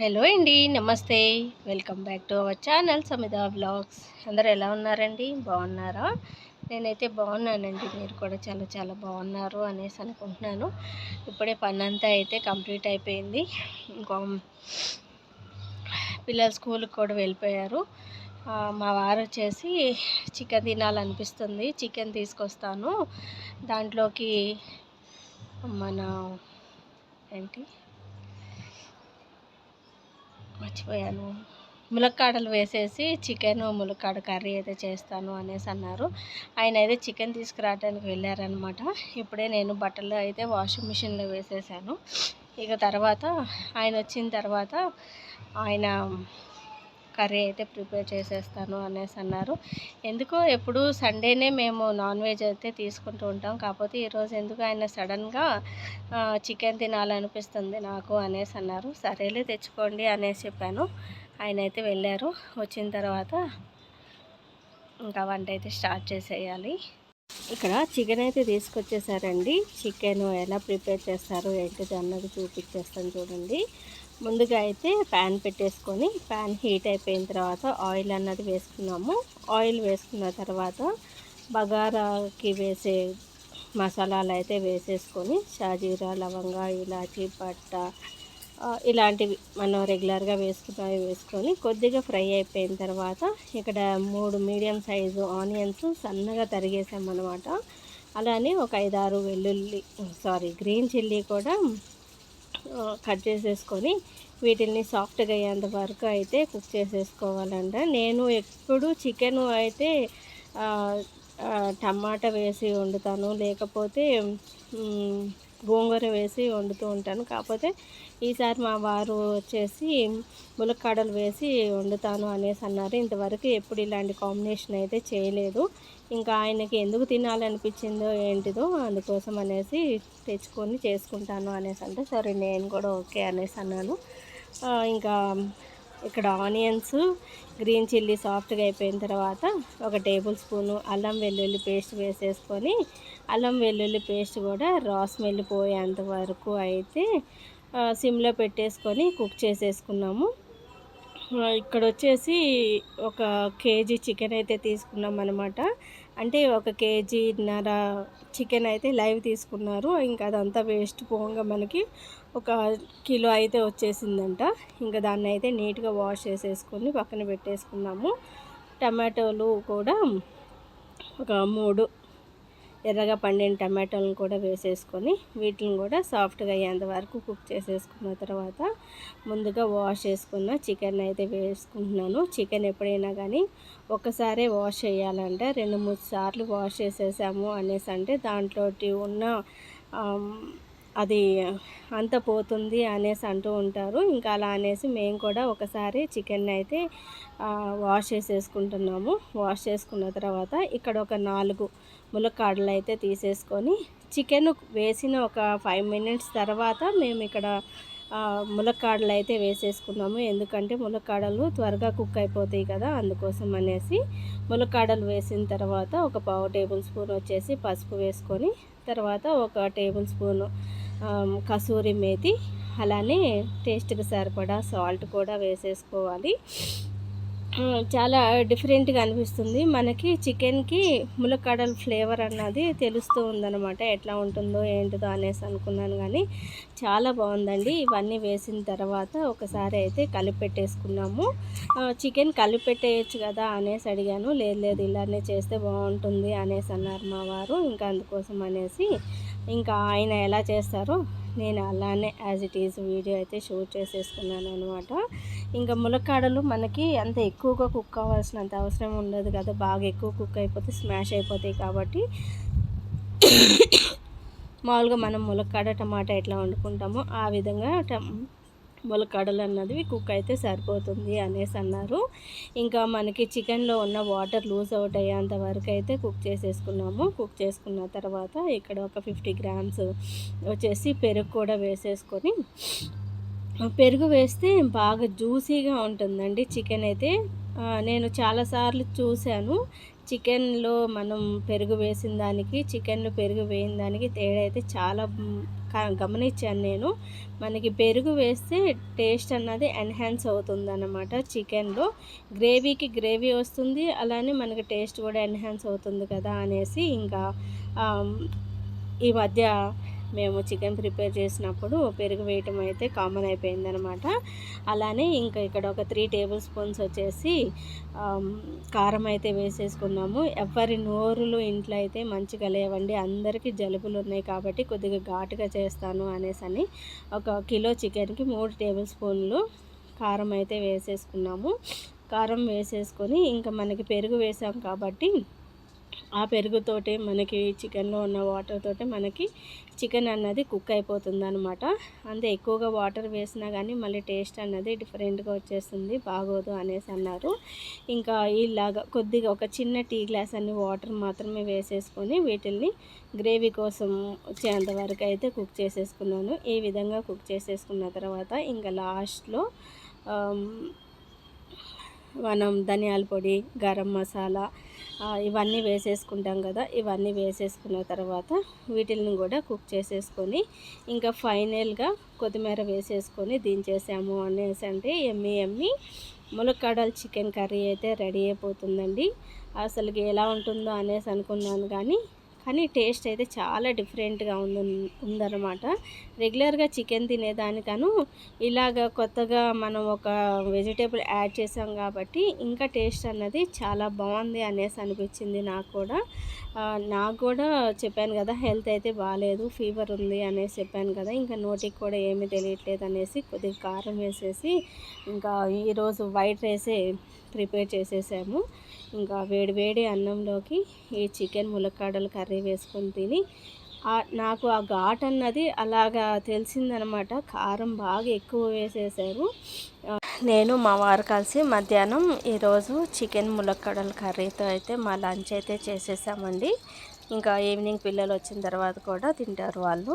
Hello అండి నమస్తే. Welcome back to our channel Samitha vlogs. అందరు ఎలా ఉన్నారండి? బాగున్నారా? నేనైతే బాగున్నానండి. మీరు కూడా చాలా చాలా బాగున్నారు అనేసి అనుకుంటున్నాను. ఇప్పుడే పని అంతా అయితే కంప్లీట్ అయిపోయింది. ఇంకో పిల్లలు స్కూల్కి కూడా వెళ్ళిపోయారు. మా వారు వచ్చేసి చికెన్ తినాలనిపిస్తుంది. చికెన్ తీసుకొస్తాను. దాంట్లోకి మన ఏంటి? మర్చిపోయాను. ములక్కాడలు వేసేసి చికెన్ ములక్కాడ కర్రీ అయితే చేస్తాను అనేసి అన్నారు. ఆయన అయితే చికెన్ తీసుకురావడానికి వెళ్ళారనమాట ఇప్పుడే నేను బట్టలు అయితే వాషింగ్ మిషన్లో వేసేసాను. ఇక తర్వాత ఆయన వచ్చిన తర్వాత ఆయన కర్రీ అయితే ప్రిపేర్ చేసేస్తాను అనేసి అన్నారు. ఎందుకో ఎప్పుడు సండేనే మేము నాన్ వెజ్ అయితే తీసుకుంటూ ఉంటాం. కాకపోతే ఈరోజు ఎందుకు ఆయన సడన్గా చికెన్ తినాలనిపిస్తుంది నాకు అనేసి అన్నారు. సరేలే తెచ్చుకోండి అనేసి చెప్పాను. ఆయన అయితే వెళ్ళారు. వచ్చిన తర్వాత ఇంకా వంట అయితే స్టార్ట్ చేసేయాలి. ఇక్కడ చికెన్ అయితే తీసుకొచ్చేసారండి. చికెన్ ఎలా ప్రిపేర్ చేస్తారు ఏంటిది అన్నది చూపించేస్తాను చూడండి. ముందుగా అయితే ప్యాన్ పెట్టేసుకొని ప్యాన్ హీట్ అయిపోయిన తర్వాత ఆయిల్ అన్నది వేసుకున్నాము. ఆయిల్ వేసుకున్న తర్వాత బగారాకి వేసే మసాలాలు అయితే వేసేసుకొని షాజీరా లవంగా ఇలాచీ పట్ట ఇలాంటివి మనం రెగ్యులర్గా వేసుకున్నవి వేసుకొని కొద్దిగా ఫ్రై అయిపోయిన తర్వాత ఇక్కడ మూడు మీడియం సైజు ఆనియన్స్ సన్నగా తరిగేసామన్నమాట. అలానే ఒక ఐదారు వెల్లుల్లి సారీ గ్రీన్ చిల్లీ కూడా కట్ చేసేసుకొని వీటిని సాఫ్ట్గా అయ్యేంత వరకు అయితే కుక్ చేసేసుకోవాలంట. నేను ఎప్పుడు చికెన్ అయితే టమాటా వేసి వండుతాను. లేకపోతే గోంగూర వేసి వండుతూ ఉంటాను. కాకపోతే ఈసారి మా వారు వచ్చేసి ములక్కాడలు వేసి వండుతాను అనేసి అన్నారు. ఇంతవరకు ఎప్పుడు ఇలాంటి కాంబినేషన్ అయితే చేయలేదు. ఇంకా ఆయనకి ఎందుకు తినాలనిపించిందో ఏంటిదో అందుకోసం అనేసి తెచ్చుకొని చేసుకుంటాను అనేసి అంటే సరే నేను కూడా ఓకే అనేసి అన్నాను. ఇంకా ఇక్కడ ఆనియన్స్ గ్రీన్ చిల్లీ సాఫ్ట్గా అయిపోయిన తర్వాత ఒక టేబుల్ స్పూను అల్లం వెల్లుల్లి పేస్ట్ వేసేసుకొని అల్లం వెల్లుల్లి పేస్ట్ కూడా రా స్మెల్ పోయేంత వరకు అయితే సిమ్లో పెట్టేసుకొని కుక్ చేసేసుకున్నాము. ఇక్కడ వచ్చేసి ఒక కేజీ చికెన్ అయితే తీసుకున్నాం అనమాట అంటే ఒక కేజీన్నర చికెన్ అయితే లైవ్ తీసుకున్నారు. ఇంకా అదంతా వేస్ట్ పోగా మనకి ఒక కిలో అయితే వచ్చేసిందంట. ఇంకా దాన్ని అయితే నీట్గా వాష్ చేసేసుకొని పక్కన పెట్టేసుకున్నాము. టమాటోలు కూడా ఒక మూడు ఎర్రగా పండిన టమాటోలను కూడా వేసేసుకొని వీటిని కూడా సాఫ్ట్గా అయ్యేంత వరకు కుక్ చేసేసుకున్న తర్వాత ముందుగా వాష్ చేసుకున్న చికెన్ అయితే వేసుకుంటున్నాను. చికెన్ ఎప్పుడైనా కానీ ఒక్కసారే వాష్ చేయాలంటే రెండు మూడు సార్లు వాష్ చేసేసాము అనేసి అంటే దాంట్లో ఉన్న అది అంత పోతుంది అనేసి అంటూ ఉంటారు. ఇంకా అలా అనేసి మేము కూడా ఒకసారి చికెన్ అయితే వాష్ చేసేసుకుంటున్నాము. వాష్ చేసుకున్న తర్వాత ఇక్కడ ఒక నాలుగు ములక్కాడలు అయితే తీసేసుకొని చికెన్ వేసిన ఒక ఫైవ్ మినిట్స్ తర్వాత మేము ఇక్కడ ములక్కాడలు అయితే వేసేసుకున్నాము. ఎందుకంటే ములక్కాడలు త్వరగా కుక్ అయిపోతాయి కదా అందుకోసం అనేసి ములక్కాడలు వేసిన తర్వాత ఒక పావు టేబుల్ స్పూన్ వచ్చేసి పసుపు వేసుకొని తర్వాత ఒక టేబుల్ స్పూను కసూరి మేతి అలానే టేస్ట్కి సరిపడా సాల్ట్ కూడా వేసేసుకోవాలి. చాలా డిఫరెంట్గా అనిపిస్తుంది. మనకి చికెన్కి ములక్కాడల ఫ్లేవర్ అన్నది తెలుస్తూ ఉందన్నమాట. ఎట్లా ఉంటుందో ఏంటిదో అనేసి అనుకున్నాను కానీ చాలా బాగుందండి. ఇవన్నీ వేసిన తర్వాత ఒకసారి అయితే కలిపెట్టేసుకున్నాము. చికెన్ కలిపెట్టేయచ్చు కదా అనేసి అడిగాను. లేదు లేదు ఇలానే చేస్తే బాగుంటుంది అనేసి అన్నారు మా వారు. ఇంకా అందుకోసం అనేసి ఇంకా ఆయన ఎలా చేస్తారో నేను అలానే యాజ్ ఇట్ ఈజ్ వీడియో అయితే షూట్ చేసేసుకున్నాను అనమాట ఇంకా ములక్కాడలు మనకి అంత ఎక్కువగా కుక్ అవ్వాల్సినంత అవసరం ఉండదు కదా బాగా ఎక్కువ కుక్ అయిపోతే స్మాష్ అయిపోతాయి కాబట్టి. మామూలుగా మనం ములక్కాడ టమాటా ఎట్లా వండుకుంటామో ఆ విధంగా ములకడలు అన్నది కుక్ అయితే సరిపోతుంది అనేసి అన్నారు. ఇంకా మనకి చికెన్లో ఉన్న వాటర్ లూజ్ అవుట్ అయ్యేంత వరకు అయితే కుక్ చేసేసుకున్నాము. కుక్ చేసుకున్న తర్వాత ఇక్కడ ఒక ఫిఫ్టీ గ్రామ్స్ వచ్చేసి పెరుగు కూడా వేసేసుకొని పెరుగు వేస్తే బాగా జ్యూసీగా ఉంటుందండి చికెన్ అయితే. నేను చాలాసార్లు చూశాను. చికెన్లో మనం పెరుగు వేసిన దానికి చికెన్లో పెరుగు వేయిన దానికి తేడా అయితే చాలా గమనించాను నేను. మనకి పెరుగు వేస్తే టేస్ట్ అన్నది ఎన్హాన్స్ అవుతుంది అన్నమాట చికెన్లో. గ్రేవీకి గ్రేవీ వస్తుంది అలానే మనకి టేస్ట్ కూడా ఎన్హాన్స్ అవుతుంది కదా అనేసి ఇంకా ఈ మధ్య మేము చికెన్ ప్రిపేర్ చేసినప్పుడు పెరుగు వేయటం అయితే కామన్ అయిపోయిందనమాట. అలానే ఇంకా ఇక్కడ ఒక త్రీ టేబుల్ స్పూన్స్ వచ్చేసి కారం అయితే వేసేసుకున్నాము. ఎవరి నోరులు ఇంట్లో అయితే మంచిగా లేవండి. అందరికీ జలుబులు ఉన్నాయి కాబట్టి కొద్దిగా ఘాటుగా చేస్తాను అనేసి అని ఒక కిలో చికెన్కి మూడు టేబుల్ స్పూన్లు కారం అయితే వేసేసుకున్నాము. కారం వేసేసుకొని ఇంకా మనకి పెరుగు వేసాం కాబట్టి ఆ పెరుగుతోటే మనకి చికెన్లో ఉన్న వాటర్ తోటే మనకి చికెన్ అన్నది కుక్ అయిపోతుంది అనమాట అంతే ఎక్కువగా వాటర్ వేసినా కానీ మళ్ళీ టేస్ట్ అన్నది డిఫరెంట్గా వచ్చేస్తుంది. బాగోదు అనేసి అన్నారు. ఇంకా ఇలాగా కొద్దిగా ఒక చిన్న టీ గ్లాస్ అన్ని వాటర్ మాత్రమే వేసేసుకొని వీటిల్ని గ్రేవీ కోసం వచ్చేంతవరకు అయితే కుక్ చేసేసుకున్నాను. ఈ విధంగా కుక్ చేసేసుకున్న తర్వాత ఇంకా లాస్ట్లో um, మనం ధనియాల పొడి గరం మసాలా ఇవన్నీ వేసేసుకుంటాం కదా ఇవన్నీ వేసేసుకున్న తర్వాత వీటిని కూడా కుక్ చేసేసుకొని ఇంకా ఫైనల్గా కొత్తిమీర వేసేసుకొని దించేసాము అనేసి అంటే ఎమ్మి ఎమ్మి ములక్కాడల చికెన్ కర్రీ అయితే రెడీ అయిపోతుందండి. అసలుకి ఎలా ఉంటుందో అనేసి అనుకున్నాను కానీ కానీ టేస్ట్ అయితే చాలా డిఫరెంట్గా ఉంది ఉందన్నమాట. రెగ్యులర్గా చికెన్ తినేదానికను ఇలాగ కొత్తగా మనం ఒక వెజిటేబుల్ యాడ్ చేసాం కాబట్టి ఇంకా టేస్ట్ అన్నది చాలా బాగుంది అనేసి అనిపించింది నాకు కూడా. నాకు కూడా చెప్పాను కదా హెల్త్ అయితే బాగాలేదు ఫీవర్ ఉంది అనేసి చెప్పాను కదా ఇంకా నోటికి కూడా ఏమీ తెలియట్లేదు అనేసి కొద్దిగా కారం వేసేసి ఇంకా ఈరోజు వైట్ రైసే ప్రిపేర్ చేసేసాము. ఇంకా వేడి వేడి అన్నంలోకి ఈ చికెన్ ములక్కాడలు కర్రీ వేసుకొని తిని నాకు ఆ ఘాట్ అన్నది అలాగా తెలిసిందనమాట. కారం బాగా ఎక్కువ వేసేసారు. నేను మా వారు కలిసి మధ్యాహ్నం ఈరోజు చికెన్ ములక్కడల కర్రీతో అయితే మా లంచ్ అయితే చేసేసామండి. ఇంకా ఈవినింగ్ పిల్లలు వచ్చిన తర్వాత కూడా తింటారు వాళ్ళు.